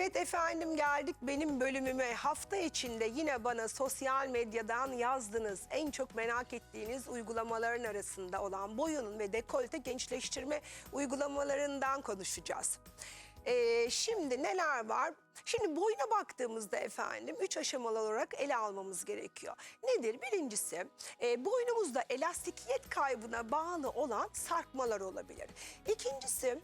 Evet efendim geldik benim bölümüme. Hafta içinde yine bana sosyal medyadan yazdığınız en çok merak ettiğiniz uygulamaların arasında olan boyunun ve dekolte gençleştirme uygulamalarından konuşacağız. Ee, şimdi neler var? Şimdi boyuna baktığımızda efendim üç aşamalı olarak ele almamız gerekiyor. Nedir? Birincisi e, boynumuzda elastikiyet kaybına bağlı olan sarkmalar olabilir. İkincisi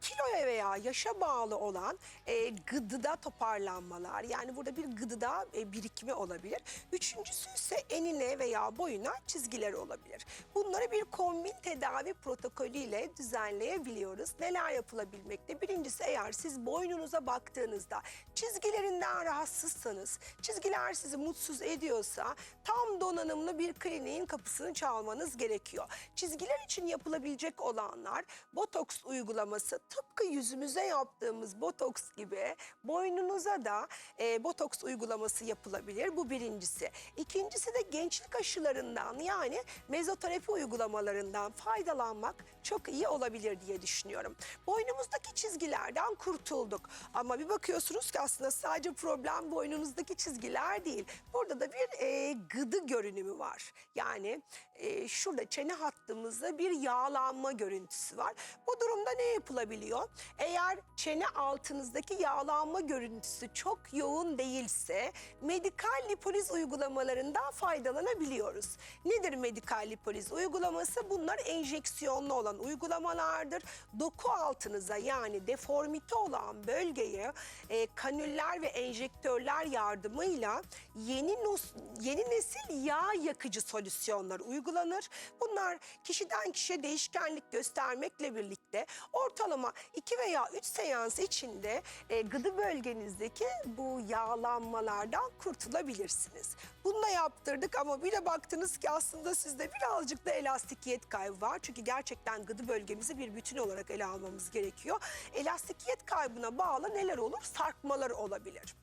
kiloya veya yaşa bağlı olan e, gıdıda toparlanmalar yani burada bir gıdıda e, birikimi olabilir. Üçüncüsü ise enine veya boyuna çizgiler olabilir. Bunları bir kombin tedavi protokolüyle düzenleyebiliyoruz. Neler yapılabilmekte? Birincisi eğer siz boynunuza baktığınızda çizgilerinden rahatsızsanız, çizgiler sizi mutsuz ediyorsa tam donanımlı bir kliniğin kapısını çalmanız gerekiyor. Çizgiler için yapılabilecek olanlar botoks uygulaması tıpkı yüzümüze yaptığımız botoks gibi boynunuza da e, botoks uygulaması yapılabilir. Bu birincisi. İkincisi de gençlik aşılarından yani mezoterapi uygulamalarından faydalanmak çok iyi olabilir diye düşünüyorum. Boynumuzdaki çizgilerden kurtulduk. Ama bir bakıyorsunuz ki aslında sadece problem boynunuzdaki çizgiler değil. Burada da bir e, gıdı görünümü var. Yani e, şurada çene hattımızda bir yağlanma görüntüsü var. Bu durumda ne yapılabiliyor? Eğer çene altınızdaki yağlanma görüntüsü çok yoğun değilse medikal lipoliz uygulamalarından faydalanabiliyoruz. Nedir medikal lipoliz uygulaması? Bunlar enjeksiyonlu olan uygulamalardır. Doku altınıza yani deformite olan bölgeye e, kanüller ve enjektörler yardımıyla yeni nos- yeni nesil yağ yakıcı solüsyonlar uygulanır. Bunlar kişiden kişiye değişkenlik göstermekle birlikte ortalama 2 veya 3 seans içinde e, gıdı bölgenizdeki bu yağlanmalardan kurtulabilirsiniz. Bunu da yaptırdık ama bir de baktınız ki aslında sizde birazcık da elastikiyet kaybı var. Çünkü gerçekten gıdı bölgemizi bir bütün olarak ele almamız gerekiyor. Elastikiyet kaybına bağlı neler olur? Sarkmalar olabilir.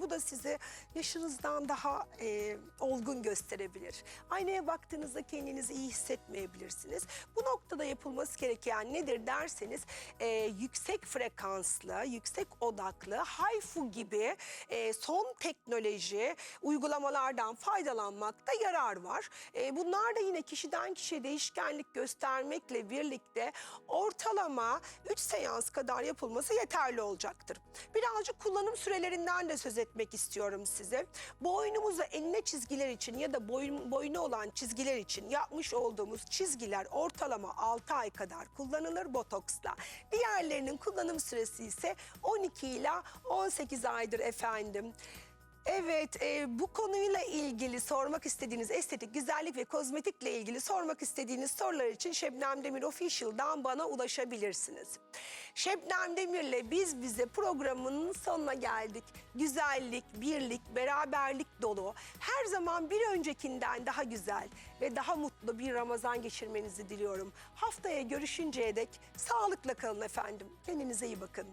Bu da sizi yaşınızdan daha e, olgun gösterebilir. Aynaya baktığınızda kendinizi iyi hissetmeyebilirsiniz. Bu noktada yapılması gereken nedir derseniz e, yüksek frekanslı, yüksek odaklı, HIFU gibi e, son teknoloji uygulamalardan faydalanmakta yarar var. E, bunlar da yine kişiden kişiye değişkenlik göstermekle birlikte ortalama 3 seans kadar yapılması yeterli olacaktır. Birazcık kullanım sürelerinden de söz etmek istiyorum size. Boynumuza enine çizgiler için ya da boyun, boynu olan çizgiler için yapmış olduğumuz çizgiler ortalama 6 ay kadar kullanılır botoksla. Diğerlerinin kullanım süresi ise 12 ile 18 aydır efendim. Evet, e, bu konuyla ilgili sormak istediğiniz estetik, güzellik ve kozmetikle ilgili sormak istediğiniz sorular için Şebnem Demir Official'dan bana ulaşabilirsiniz. Şebnem Demir'le Biz Bize programının sonuna geldik. Güzellik, birlik, beraberlik dolu, her zaman bir öncekinden daha güzel ve daha mutlu bir Ramazan geçirmenizi diliyorum. Haftaya görüşünceye dek sağlıkla kalın efendim. Kendinize iyi bakın.